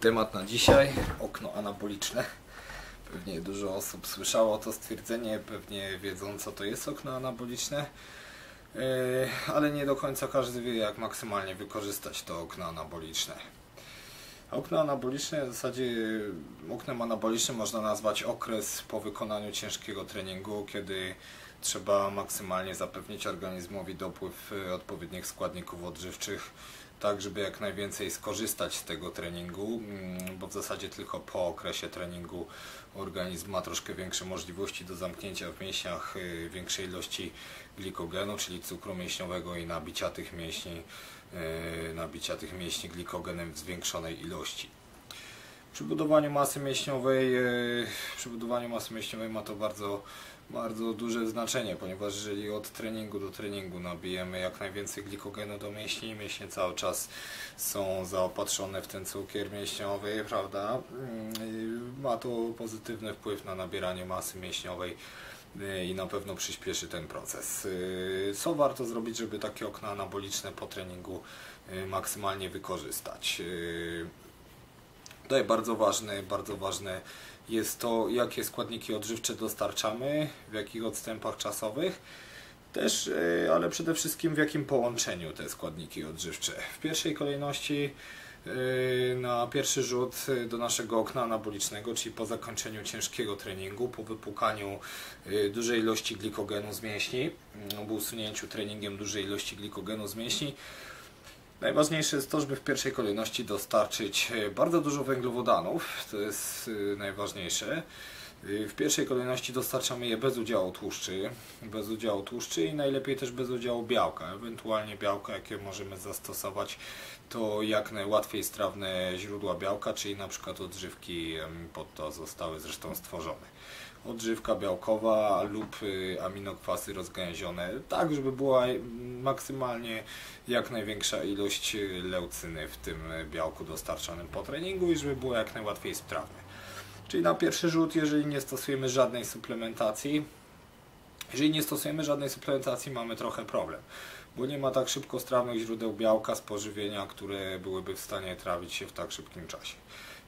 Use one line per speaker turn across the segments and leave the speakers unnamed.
Temat na dzisiaj okno anaboliczne. Pewnie dużo osób słyszało to stwierdzenie, pewnie wiedzą co to jest okno anaboliczne, Yy, ale nie do końca każdy wie jak maksymalnie wykorzystać to okno anaboliczne. Okno anaboliczne w zasadzie oknem anabolicznym można nazwać okres po wykonaniu ciężkiego treningu, kiedy trzeba maksymalnie zapewnić organizmowi dopływ y, odpowiednich składników odżywczych, tak żeby jak najwięcej skorzystać z tego treningu, mm, bo w zasadzie tylko po okresie treningu organizm ma troszkę większe możliwości do zamknięcia w mięśniach y, większej ilości glikogenu, czyli cukru mięśniowego i nabicia tych mięśni, y, nabicia tych mięśni glikogenem w zwiększonej ilości. Przy budowaniu masy mięśniowej, przy budowaniu masy mięśniowej ma to bardzo bardzo duże znaczenie, ponieważ jeżeli od treningu do treningu nabijemy jak najwięcej glikogenu do mięśni, mięśnie cały czas są zaopatrzone w ten cukier mięśniowy, prawda? Mm, ma to pozytywny wpływ na nabieranie masy mięśniowej y, i na pewno przyspieszy ten proces. Y, co warto zrobić, żeby takie okna anaboliczne po treningu y, maksymalnie wykorzystać? Tutaj bardzo ważne, bardzo ważne jest to, jakie składniki odżywcze dostarczamy, w jakich odstępach czasowych, też, e, ale przede wszystkim w jakim połączeniu te składniki odżywcze. W pierwszej kolejności e, na pierwszy rzut do naszego okna anabolicznego, czyli po zakończeniu ciężkiego treningu, po wypłukaniu e, dużej ilości glikogenu z mięśni, po usunięciu treningiem dużej ilości glikogenu z mięśni, Najważniejsze jest to, żeby w pierwszej kolejności dostarczyć e, bardzo dużo węglowodanów, to jest e, najważniejsze. E, w pierwszej kolejności dostarczamy je bez udziału tłuszczy, bez udziału tłuszczy i najlepiej też bez udziału białka. Ewentualnie białka, jakie możemy zastosować, to jak najłatwiej strawne źródła białka, czyli na przykład odżywki pod to zostały zresztą stworzone odżywka białkowa lub y, aminokwasy rozgałęzione, tak żeby była maksymalnie jak największa ilość y, leucyny w tym białku dostarczanym po treningu i żeby było jak najłatwiej sprawne. Czyli na pierwszy rzut, jeżeli nie stosujemy żadnej suplementacji, jeżeli nie stosujemy żadnej suplementacji, mamy trochę problem, bo nie ma tak szybko strawnych źródeł białka z pożywienia, które byłyby w stanie trawić się w tak szybkim czasie.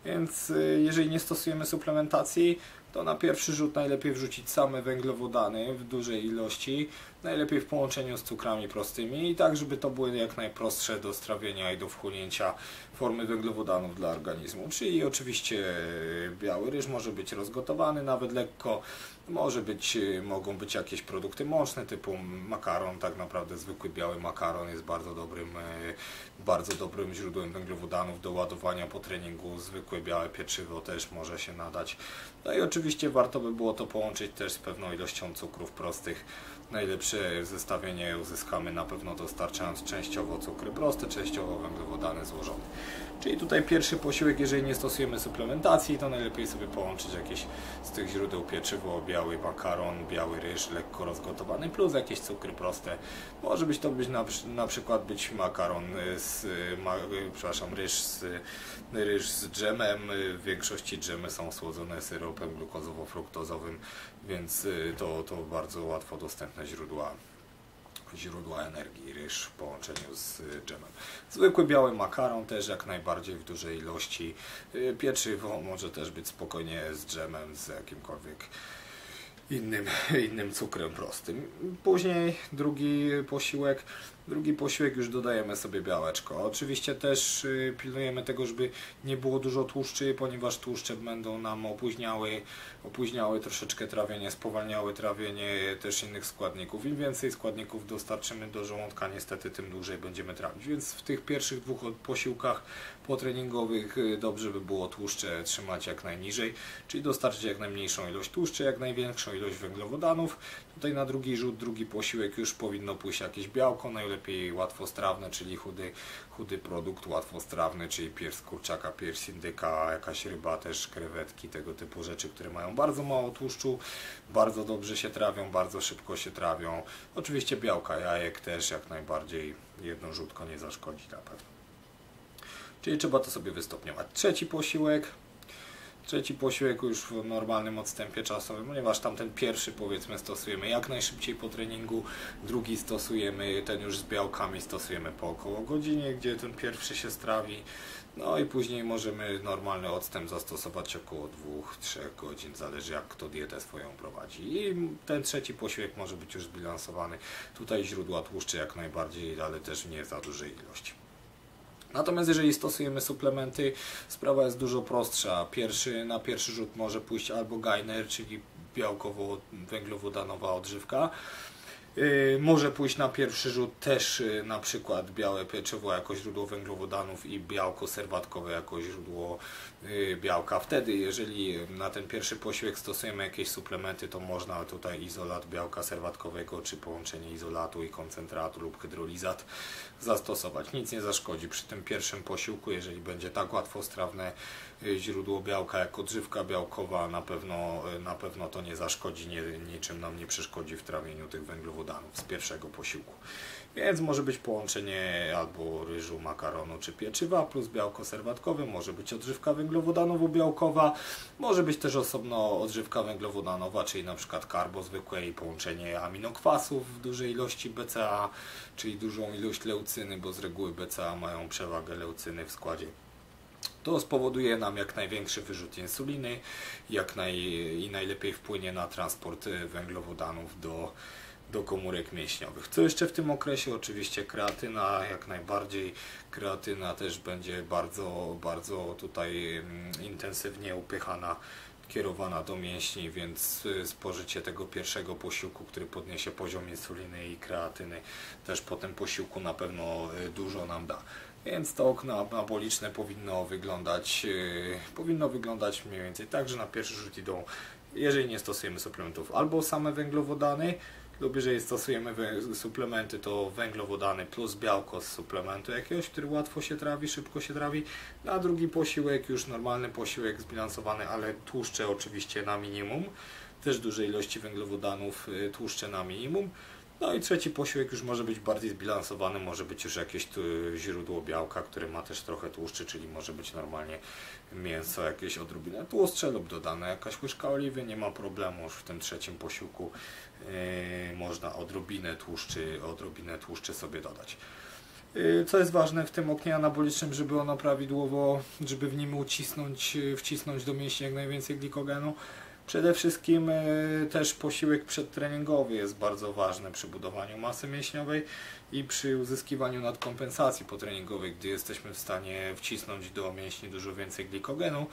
Więc y, jeżeli nie stosujemy suplementacji, to na pierwszy rzut najlepiej wrzucić same węglowodany w dużej ilości, najlepiej w połączeniu z cukrami prostymi i tak, żeby to były jak najprostsze do strawienia i do wchłonięcia formy węglowodanów dla organizmu. Czyli oczywiście biały ryż może być rozgotowany nawet lekko, może być, mogą być jakieś produkty mączne typu makaron, tak naprawdę zwykły biały makaron jest bardzo dobrym, bardzo dobrym źródłem węglowodanów do ładowania po treningu, zwykłe białe pieczywo też może się nadać. No i oczywiście warto by było to połączyć też z pewną ilością cukrów prostych. Zestawienie uzyskamy na pewno dostarczając częściowo cukry proste, częściowo węglowodany złożone. Czyli tutaj pierwszy posiłek, jeżeli nie stosujemy suplementacji, to najlepiej sobie połączyć jakieś z tych źródeł pieczywo, biały makaron, biały ryż, lekko rozgotowany, plus jakieś cukry proste. Może być to być na, na przykład być makaron z, ma, przepraszam, ryż z, ryż z dżemem. W większości dżemy są słodzone syropem glukozowo-fruktozowym, więc to, to bardzo łatwo dostępne źródła źródła energii, ryż w połączeniu z y, dżemem. Zwykły biały makaron też jak najbardziej w dużej ilości. Y, pieczywo może też być spokojnie z dżemem, z jakimkolwiek innym, innym cukrem prostym. Później drugi posiłek Drugi posiłek już dodajemy sobie białeczko. Oczywiście też y, pilnujemy tego, żeby nie było dużo tłuszczy, ponieważ tłuszcze będą nam opóźniały, opóźniały troszeczkę trawienie, spowalniały trawienie też innych składników. Im więcej składników dostarczymy do żołądka, niestety tym dłużej będziemy trawić. Więc w tych pierwszych dwóch posiłkach potreningowych y, dobrze by było tłuszcze trzymać jak najniżej, czyli dostarczyć jak najmniejszą ilość tłuszczy, jak największą ilość węglowodanów. Tutaj na drugi rzut, drugi posiłek już powinno pójść jakieś białko, najlepiej łatwostrawne, czyli chudy, chudy produkt, łatwostrawny, czyli pierś kurczaka, pierś indyka, jakaś ryba też, krewetki, tego typu rzeczy, które mają bardzo mało tłuszczu, bardzo dobrze się trawią, bardzo szybko się trawią. Oczywiście białka jajek też jak najbardziej jedno rzutko nie zaszkodzi na pewno. Czyli trzeba to sobie wystopniować. Trzeci posiłek. Trzeci posiłek już w normalnym odstępie czasowym, ponieważ tamten pierwszy powiedzmy stosujemy jak najszybciej po treningu, drugi stosujemy ten już z białkami stosujemy po około godzinie, gdzie ten pierwszy się strawi. No i później możemy normalny odstęp zastosować około 2-3 godzin, zależy jak kto dietę swoją prowadzi. I ten trzeci posiłek może być już zbilansowany. Tutaj źródła tłuszczy jak najbardziej, ale też nie za dużej ilości. Natomiast jeżeli stosujemy suplementy, sprawa jest dużo prostsza. Pierwszy, na pierwszy rzut może pójść albo Gainer, czyli białkowo-węglowodanowa odżywka, może pójść na pierwszy rzut też yy, na przykład białe pieczywo jako źródło węglowodanów i białko serwatkowe jako źródło yy, białka. Wtedy, jeżeli na ten pierwszy posiłek stosujemy jakieś suplementy, to można tutaj izolat białka serwatkowego, czy połączenie izolatu i koncentratu lub hydrolizat zastosować. Nic nie zaszkodzi przy tym pierwszym posiłku, jeżeli będzie tak łatwostrawne źródło białka jak odżywka białkowa, na pewno, na pewno to nie zaszkodzi, nie, niczym nam nie przeszkodzi w trawieniu tych węglowodanów z pierwszego posiłku. Więc może być połączenie albo ryżu, makaronu czy pieczywa plus białko serwatkowe, może być odżywka węglowodanowo-białkowa, może być też osobno odżywka węglowodanowa, czyli na przykład karbo zwykłe i połączenie aminokwasów w dużej ilości BCA, czyli dużą ilość leucyny, bo z reguły BCA mają przewagę leucyny w składzie to spowoduje nam jak największy wyrzut insuliny jak naj, i najlepiej wpłynie na transport węglowodanów do, do komórek mięśniowych. Co jeszcze w tym okresie? Oczywiście kreatyna, jak najbardziej. Kreatyna też będzie bardzo, bardzo tutaj mm, intensywnie upychana kierowana do mięśni, więc y, spożycie tego pierwszego posiłku, który podniesie poziom insuliny i kreatyny, też po tym posiłku na pewno y, dużo nam da. Więc to okno anaboliczne powinno wyglądać, yy, powinno wyglądać mniej więcej tak, że na pierwszy rzut idą, jeżeli nie stosujemy suplementów, albo same węglowodany, lub jeżeli stosujemy suplementy, to węglowodany plus białko z suplementu jakiegoś, który łatwo się trawi, szybko się trawi. Na drugi posiłek, już normalny posiłek zbilansowany, ale tłuszcze oczywiście na minimum. Też duże ilości węglowodanów, y, tłuszcze na minimum. No i trzeci posiłek już może być bardziej zbilansowany, może być już jakieś źródło białka, które ma też trochę tłuszczy, czyli może być normalnie mięso jakieś odrobinę tłustsze lub dodane jakaś łyżka oliwy, nie ma problemu, już w tym trzecim posiłku yy, można odrobinę tłuszczy, odrobinę tłuszczy sobie dodać. Yy, co jest ważne w tym oknie anabolicznym, żeby ono prawidłowo, żeby w nim ucisnąć, wcisnąć do mięśni jak najwięcej glikogenu, Przede wszystkim e, też posiłek przedtreningowy jest bardzo ważny przy budowaniu masy mięśniowej i przy uzyskiwaniu nadkompensacji potreningowej, gdy jesteśmy w stanie wcisnąć do mięśni dużo więcej glikogenu.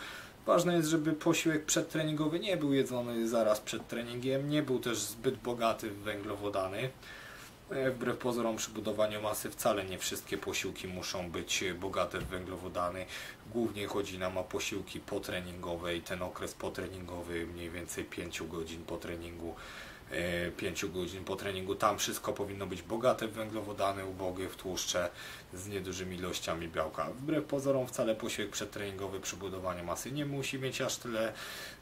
Ważne jest, żeby posiłek przedtreningowy nie był jedzony zaraz przed treningiem, nie był też zbyt bogaty w węglowodany. E, wbrew pozorom przy budowaniu masy wcale nie wszystkie posiłki muszą być bogate w węglowodany. Głównie chodzi nam o posiłki potreningowe i ten okres potreningowy mniej więcej 5 godzin po treningu 5 e, godzin po treningu. Tam wszystko powinno być bogate w węglowodany, ubogie w tłuszcze z niedużymi ilościami białka. Wbrew pozorom wcale posiłek przedtreningowy przy budowaniu masy nie musi mieć aż tyle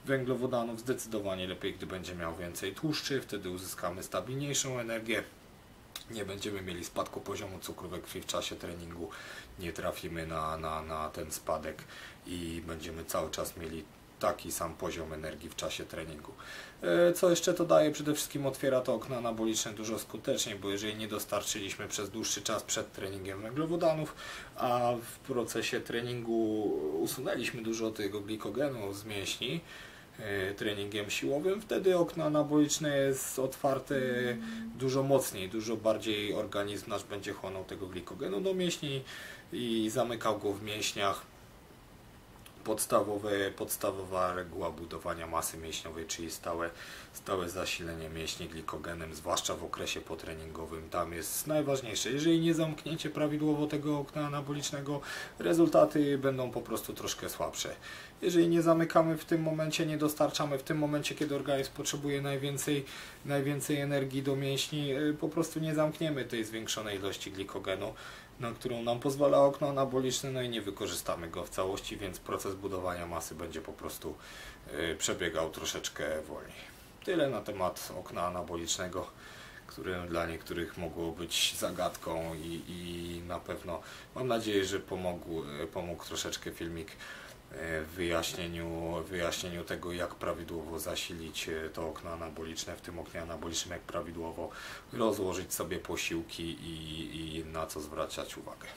węglowodanów. Zdecydowanie lepiej, gdy będzie miał więcej tłuszczy, wtedy uzyskamy stabilniejszą energię nie będziemy mieli spadku poziomu cukru we krwi w czasie treningu, nie trafimy na, na, na ten spadek i będziemy cały czas mieli taki sam poziom energii w czasie treningu. E, co jeszcze to daje? Przede wszystkim otwiera to okna anaboliczne dużo skuteczniej, bo jeżeli nie dostarczyliśmy przez dłuższy czas przed treningiem węglowodanów, a w procesie treningu usunęliśmy dużo tego glikogenu z mięśni, treningiem siłowym, wtedy okno anaboliczne jest otwarte dużo mocniej, dużo bardziej organizm nasz będzie chłonął tego glikogenu do mięśni i zamykał go w mięśniach. Podstawowe, podstawowa reguła budowania masy mięśniowej, czyli stałe, stałe zasilenie mięśni glikogenem, zwłaszcza w okresie potreningowym, tam jest najważniejsze. Jeżeli nie zamkniecie prawidłowo tego okna anabolicznego, rezultaty będą po prostu troszkę słabsze. Jeżeli nie zamykamy w tym momencie, nie dostarczamy w tym momencie, kiedy organizm potrzebuje najwięcej, najwięcej energii do mięśni, y, po prostu nie zamkniemy tej zwiększonej ilości glikogenu, na którą nam pozwala okno anaboliczne, no i nie wykorzystamy go w całości, więc proces budowania masy będzie po prostu y, przebiegał troszeczkę wolniej. Tyle na temat okna anabolicznego które dla niektórych mogło być zagadką i, i na pewno mam nadzieję, że pomógł, pomógł troszeczkę filmik wyjaśnieniu, wyjaśnieniu tego, jak prawidłowo zasilić e, to okno anaboliczne, w tym oknie anabolicznym, jak prawidłowo rozłożyć sobie posiłki i, i na co zwracać uwagę.